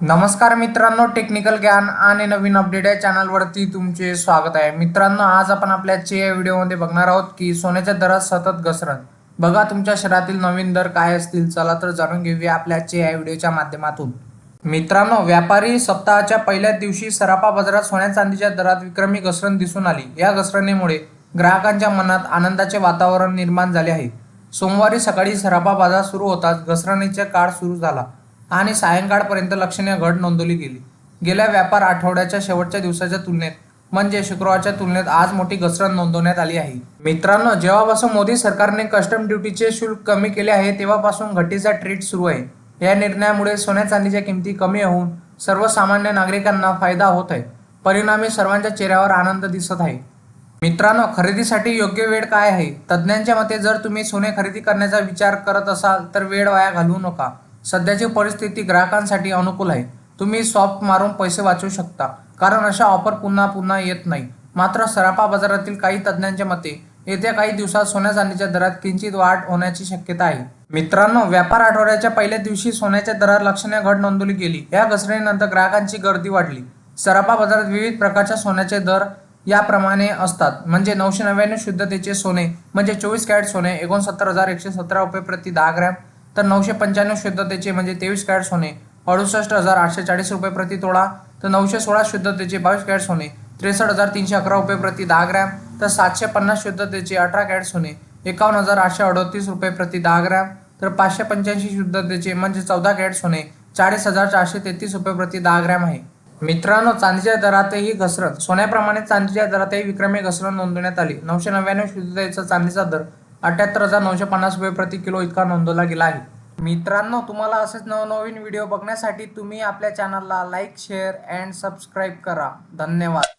नमस्कार मित्रांनो टेक्निकल ज्ञान आणि नवीन अपडेट या चॅनलवरती तुमचे स्वागत आहे. मित्रांनो आज आपण आपल्या चे या व्हिडिओमध्ये बघणार आहोत की सोन्याच्या दरात सतत घसरण. बघा तुमच्या शहरातील नवीन दर काय असतील चला तर जाणून घेऊया आपल्या चे या व्हिडिओच्या माध्यमातून. मित्रांनो व्यापारी सप्ताहाच्या पहिल्या दिवशी सराफा बाजारात सोन्या चांदीच्या दरात विक्रमी घसरण दिसून आली. या घसरणीमुळे ग्राहकांच्या मनात आनंदाचे वातावरण निर्माण झाले आहे. सोमवारी सकाळी सराफा बाजार सुरू होताच घसरणीचा काळ सुरू झाला. आणि सायंकाळपर्यंत लक्षणीय घट नोंदवली गेली. गेल्या व्यापार आठवड्याच्या शेवटच्या दिवसाच्या तुलनेत म्हणजे शुक्रवारच्या तुलनेत आज मोठी घसरण नोंदवण्यात आली आहे. मित्रांनो जेव्हापासून मोदी सरकारने कस्टम ड्युटीचे शुल्क कमी केले आहे तेव्हापासून घटीचा ट्रेड सुरू आहे. या निर्णयामुळे सोन्या चांदीच्या किमती कमी होऊन सर्वसामान्य नागरिकांना फायदा होत आहे. परिणामी सर्वांच्या चेहऱ्यावर आनंद दिसत आहे. मित्रांनो खरेदीसाठी योग्य वेळ काय आहे? तज्ज्ञांच्या मते जर तुम्ही सोने खरेदी करण्याचा विचार करत असाल तर वेळ वाया घालवू नका. सध्याची परिस्थिती ग्राहकांसाठी अनुकूल आहे. तुम्ही सॉफ्ट मारून पैसे वाचवू शकता. कारण अशा ऑफर पुन्हा पुन्हा येत नाही. मात्र सराफा बाजारातील काही तज्ज्ञांच्या मते येत्या काही दिवसात सोन्या चांदीच्या दरात किंचित वाढ होण्याची शक्यता आहे. मित्रांनो व्यापार आठवड्याच्या पहिल्या दिवशी सोन्याच्या दरात लक्षणीय घट नोंदवली गेली. या घसरणीनंतर ग्राहकांची गर्दी वाढली. सराफा बाजारात विविध प्रकारच्या सोन्याचे दर याप्रमाणे असतात. म्हणजे नऊशे नव्याण्णव शुद्धतेचे सोने म्हणजे चोवीस कॅरेट सोने एकोणसत्तर हजार एकशे सतरा रुपये प्रति दहा ग्रॅम तर नऊशे पंच्याण्णव शुद्धतेचे म्हणजे तेवीस कॅरेट सोने. अडुसष्ट हजार आठशे चाळीस रुपये प्रति तोळा. तर नऊशे सोळा शुद्धतेचे बावीस कॅरेट सोने. त्रेसष्ट हजार तीनशे अकरा रुपये प्रति दहा ग्रॅम. तर सातशे पन्नास शुद्धतेचे अठरा कॅरेट सोने. एकावन्न हजार आठशे अडतीस रुपये प्रति दहा ग्रॅम. तर पाचशे पंच्याऐंशी शुद्धतेचे म्हणजे चौदा कॅरेट सोने. चाळीस हजार चारशे तेहतीस रुपये प्रति दहा ग्रॅम आहे. मित्रांनो चांदीच्या दरातही घसरण. सोन्याप्रमाणे चांदीच्या दरातही विक्रमी घसरण नोंदवण्यात आली. नऊशे नव्याण्णव शुद्धतेचा चांदीचा दर अठ्याहत्तर हजार नऊशे पन्नास रुपये प्रति किलो इतका नोंदवला गेला आहे. मित्रांनो तुम्हाला असेच नवनवीन व्हिडिओ बघण्यासाठी तुम्ही आपल्या चॅनलला लाईक शेअर अँड सबस्क्राईब करा. धन्यवाद.